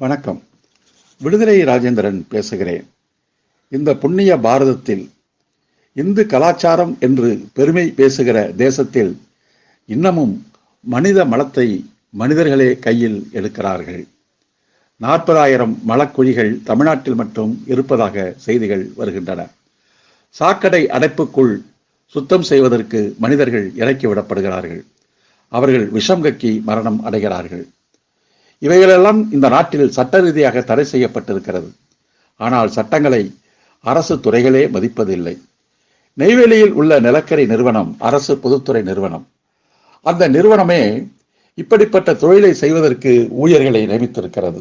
வணக்கம். விடுதலை ராஜேந்திரன் பேசுகிறேன். இந்த புண்ணிய பாரதத்தில் இந்து கலாச்சாரம் என்று பெருமை பேசுகிற தேசத்தில் இன்னமும் மனித மலத்தை மனிதர்களே கையில் எடுக்கிறார்கள். நாற்பதாயிரம் மலக்குழிகள் தமிழ்நாட்டில் மட்டும் இருப்பதாக செய்திகள் வருகின்றன. சாக்கடை அடைப்புக்குள் சுத்தம் செய்வதற்கு மனிதர்கள் இறக்கிவிடப்படுகிறார்கள் அவர்கள் விஷம் கக்கி மரணம் அடைகிறார்கள். இவைகளெல்லாம் இந்த நாட்டில் சட்ட ரீதியாக தடை செய்யப்பட்டிருக்கிறது. ஆனால் சட்டங்களை அரசு துறைகளே மதிப்பதில்லை. நெய்வேலியில் உள்ள நிலக்கரி நிறுவனம் அரசு பொதுத்துறை நிறுவனம். அந்த நிறுவனமே இப்படிப்பட்ட தொழிலை செய்வதற்கு ஊழியர்களை நியமித்திருக்கிறது.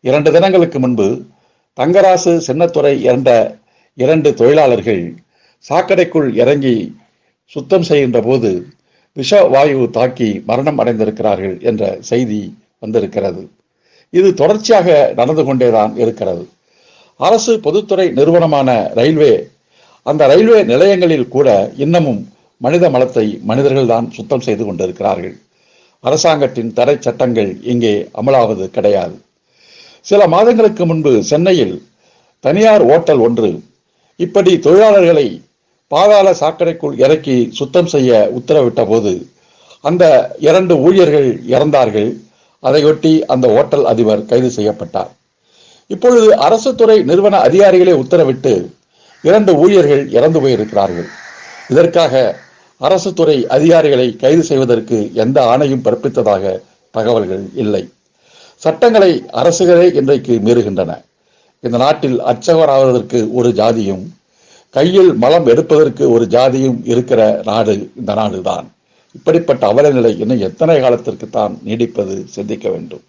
இரண்டு தினங்களுக்கு முன்பு தங்கராசு சின்னத்துறை என்ற இரண்டு தொழிலாளர்கள் சாக்கடைக்குள் இறங்கி சுத்தம் செய்கின்ற போது விஷ வாயு தாக்கி மரணம் அடைந்திருக்கிறார்கள் என்ற செய்தி வந்திருக்கிறது. இது தொடர்ச்சியாக நடந்து கொண்டேதான் இருக்கிறது. அரசு பொதுத்துறை நிறுவனமான ரயில்வே அந்த ரயில்வே நிலையங்களில் கூட இன்னமும் மனித மலத்தை மனிதர்கள்தான் சுத்தம் செய்து கொண்டிருக்கிறார்கள். அரசாங்கத்தின் தடை சட்டங்கள் இங்கே அமலாவது கிடையாது. சில மாதங்களுக்கு முன்பு சென்னையில் தனியார் ஓட்டல் ஒன்று இப்படி தொழிலாளர்களை பாதாள சாக்கடைக்குள் இறக்கி சுத்தம் செய்ய உத்தரவிட்ட போது அந்த இரண்டு ஊழியர்கள் இறந்தார்கள். அதையொட்டி அந்த ஓட்டல் அதிபர் கைது செய்யப்பட்டார். இப்பொழுது அரசு துறை நிறுவன அதிகாரிகளை உத்தரவிட்டு இரண்டு ஊழியர்கள் இறந்து போயிருக்கிறார்கள். இதற்காக அரசு துறை அதிகாரிகளை கைது செய்வதற்கு எந்த ஆணையும் பிறப்பித்ததாக தகவல்கள் இல்லை. சட்டங்களை அரசுகளே இன்றைக்கு மீறுகின்றன. இந்த நாட்டில் அர்ச்சகர் ஆவதற்கு ஒரு ஜாதியும் கையில் மலம் எடுப்பதற்கு ஒரு ஜாதியும் இருக்கிற நாடு இந்த நாடுதான். இப்படிப்பட்ட அவலநிலை இன்னும் எத்தனை காலத்திற்கு தான் நீடிப்பது சிந்திக்க வேண்டும்.